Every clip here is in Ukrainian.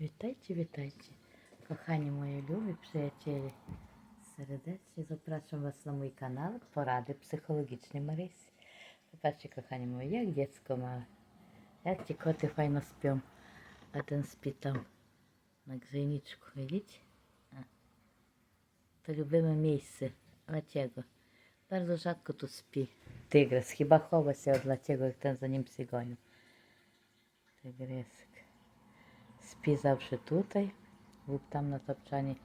Witajcie, witajcie, kochani mої любі przyjaciele serdecznie zapraszam Was na mój kanał Porady Psychologiczne Marysi. Popatrzcie, kochani moje, jak dziecko małe. Jak ci koty fajno śpią. A ten śpi tam na grzejniczku, widzicie? A. To lubimy miejsce. Dlaczego? Bardzo rzadko tu śpi. Tygrys chyba chowa się od dlaczego, jak ten za nim się gonił. Tygrysek. Спі тут, був там на топчані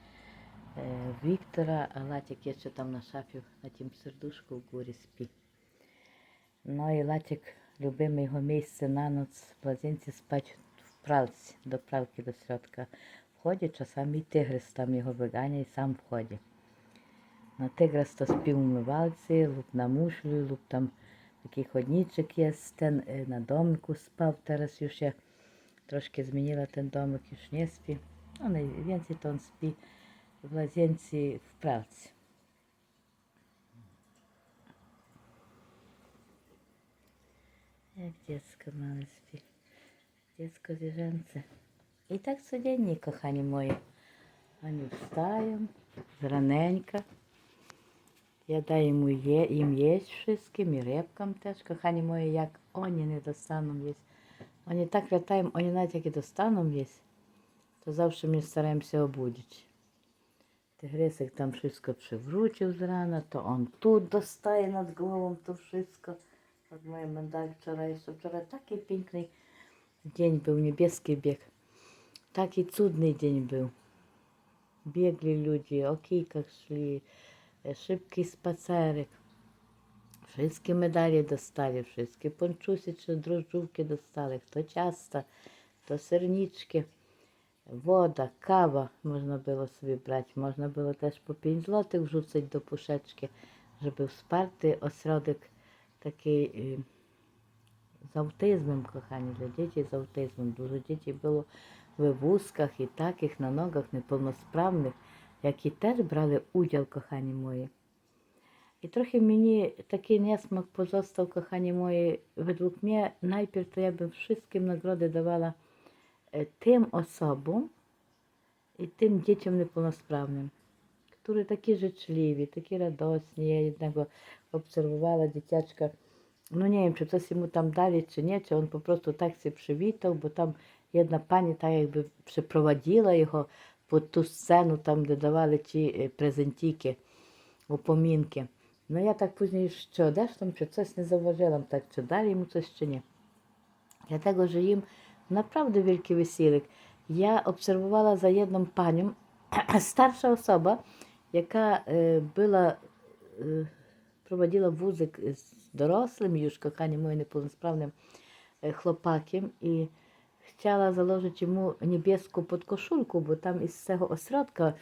е, Віктора, а Латік є ще там на шафі на тім сердушку в горі спі. Ну і Латік, любиме його місце на ноц в лазінці спать в пралці, до пралки до середка входить, часами і тигрис там його виганяє сам входить. На тигрис то спів у мивалці, луп на мушлю, луп там такий ходничок є, ten е, на домику спав, teraz już troszkę zmieniła ten domek, już nie śpi. No najwięcej to on śpi w łazience w pracy. Jak dziecko małe śpi. Dziecko zwierzęce. I tak codziennie, kochani moi. Oni wstają z raneńka. Ja daję mu je, im jeść wszystkim i rybkom też, kochani moi, jak oni nie dostaną jeść. Oni tak latają, oni nawet jak dostaną jeść, to zawsze mnie starają się obudzić. Tygrysek tam wszystko przywrócił z rana, to on tu dostaje nad głową to wszystko. Od mojej mandali wczoraj, jeszcze wczoraj taki piękny dzień był, niebieski bieg. Taki cudny dzień był. Biegli ludzie, o kijkach szli, e, szybki spacerek. Medale dostali, wszystkie ponczusy czy drożdżówki dostali, kto ciasta, to serniczki, woda, kawa można było sobie brać. Można było też po 5 zł wrzucać do puszeczki, żeby wsparty ośrodek taki y, z autyzmem, kochani, dla dzieci z autyzmem. Dużo dzieci było we wózkach i takich na nogach niepełnosprawnych, які też brali udział, kochani moi. Pozostał, kochani moi, według mnie najpierw to ja bym wszystkim nagrody dawała e, tym osobom i tym dzieciom niepełnosprawnym, które takie życzliwi, takie radosni. Ja jednego obserwowała dzieciaczka, no nie wiem, czy coś mu tam dali, czy nie, czy on po prostu tak się przywitał, bo tam jedna pani tak jakby przeprowadziła jego pod ту сцену, там, де давали ті е, презентики, упомінки. Ну я так później що там, чи nie zauważyłam, tak, czy dali йому coś, чи ні. Starsza osoba, jaka e, była, e, prowadziła wózek z dorosłym już, kochani moje, niepełnosprawnym e, chłopakiem i chciała założyć mu niebieską podkoszulkę, bo tam z tego ośrodka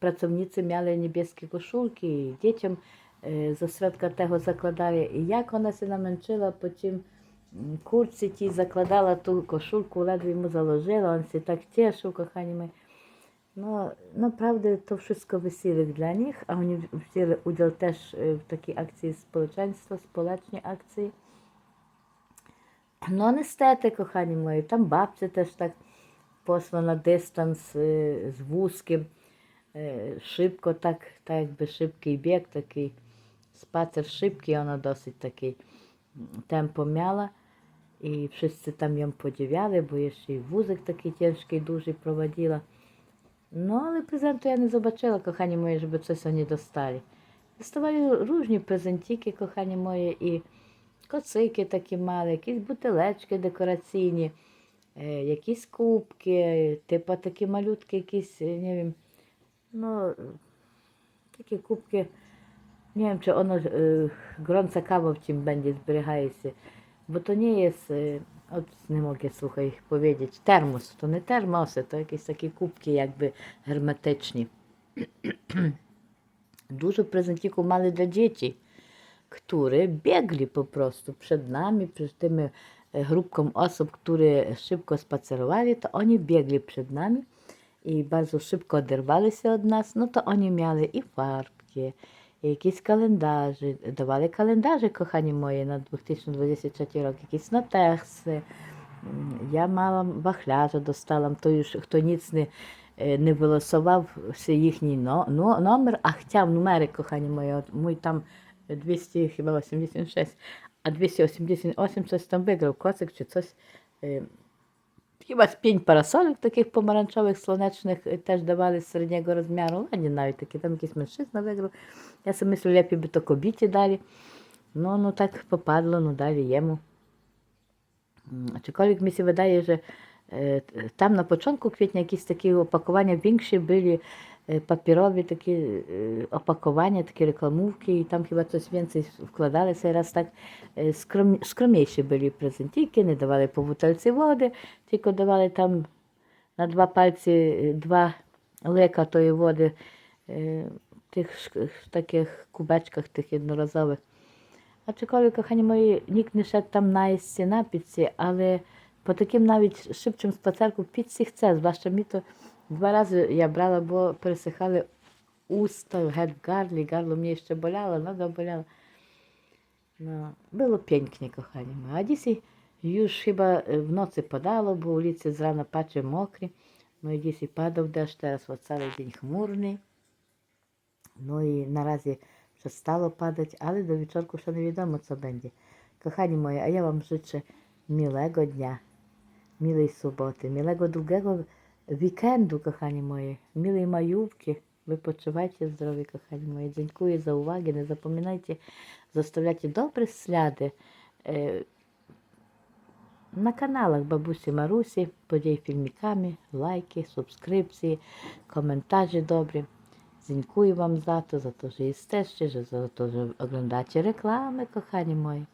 pracownicy mieli niebieskie koszulki i dzieciom e, zakładali. I jak ona się namęczyła po tym mm, kurці ті закладала ту кошулку, ледве йому заложила, він się так cieszył, kochani мої. No, naprawdę to wszystko wysiłek dla nich, a oni wzięli udział też e, w takiej akcji społeczeństwa, społecznej akcji. No niestety, kochani mої, там бабця теж так пошла на дистанс е, з вузьким, е, шибко, так, так якби шибкий біг, такий спацер шибкий, вона досить такий темпо мяла. І wszyscy там ją podziwiali, бо є ще й вузик такий тяжкий, дуже проводила. Ну, але презенту я не побачила, кохані мої, щоб щось вони достали. Доставали різні презентики, кохані мої, і коцики такі мали, якісь бутилечки декораційні, е, якісь кубки, типу такі малютки, якісь, е, не wiem, ну, такі кубки, Nie wiem, czy ono y, gorące kawo w czym będzie zbrychajcy, bo to nie jest, y, od, nie mogę słuchaj powiedzieć, termos, to nie termosy, to jakieś takie kubki jakby hermetyczne. Dużo prezentików mamy dla dzieci, które biegli po prostu przed nami, przed tymi grupką y, osób, które szybko spacerowali, to oni biegli przed nami i bardzo szybko oderwali się od nas, no to oni mieli i farbki, jakieś kalendarze, dawali kalendarze, kochani moje, na 2023 rok, jakieś noteksy, М, Я мала вахляжа достала, той, хто ніц не, е, не вилосував їхній но, но, номер, а хотя в номери, кохані мої, от мій там 200, хіба 86, а 288 щось там виграв, коцик чи щось. Е, Хіба п'ять парасолів таких помаранчевих слонечних е, теж давали середнього розміру, ладні навіть такі, там якийсь меншизна виграв. Я собі мислю, ляпі би то кобіті далі. Ну, ну так попадло, ну далі йому. М, мені видає, що там на початку квітня якісь такі опакування kwietnia jakieś e, e, takie reklamówki i tam chyba coś więcej wkładali. Teraz tak e, skrom, skromniejsze byli prezentyki, nie dawali po butelce wody, tylko dawali tam na dwa palce e, dwa leka tої wody e, w tych szk- w takich kubeczkach tych jednorazowych. Aczkolwiek, kochani mої, nikt не шед там на піці, але по таким навіть шибчим спацерку піці хце, зважча мені то два рази я брала, бо пересихали уста, геть гарлі, гарло мені ще боляло, нога moi. A dzisiaj już chyba e, w nocy padało, bo ulice z rana patrzę mokre. No i dzisiaj padał deszcz, teraz o cały dzień chmurny. No i na razie przestało padać, ale do wieczorku jeszcze nie wiadomo, co będzie. Kochani moi, a ja Wam życzę miłego dnia, miłej soboty, miłego długiego weekendu, kochani moi, miłej majówki. Wypoczywajcie zdrowie, kochani moi. Dziękuję za uwagę. Nie zapominajcie zostawiać dobre ślady e, na kanałach Бабусі Марусі, подій filmikami, лайки, komentarze dobre. Dziękuję Wam za to, za to, że jesteście, że za to, że oglądacie reklamy, kochani moi.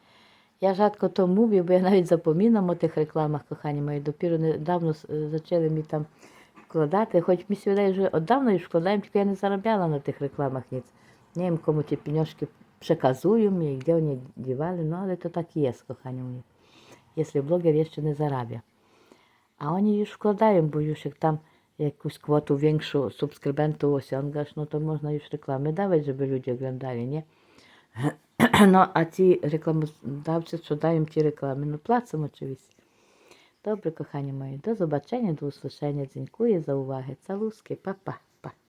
Ja rzadko to mówię, bo ja nawet zapominam o tych reklamach, kochani moi. Dopiero niedawno zaczęli mi tam wkładać, choć mi się wydaje, że od dawna już wkładałem, tylko ja nie zarabiałam na tych reklamach nic. Nie wiem, komu te pieniążki przekazują mi, gdzie oni dziewali, no ale to tak jest, kochani moi. Jeśli bloger jeszcze nie zarabia. A oni już wkładają, bo już jak tam jakąś kwotę większą subskrybentów osiągasz, no to można już reklamy dawać, żeby ludzie oglądali, nie? No, a ci reklamodawcy, co dają ci reklamy, no płacą oczywiście. Добре, кохані мої, до побачення, до. Dziękuję za uwagę. Całuski, papa. Pa.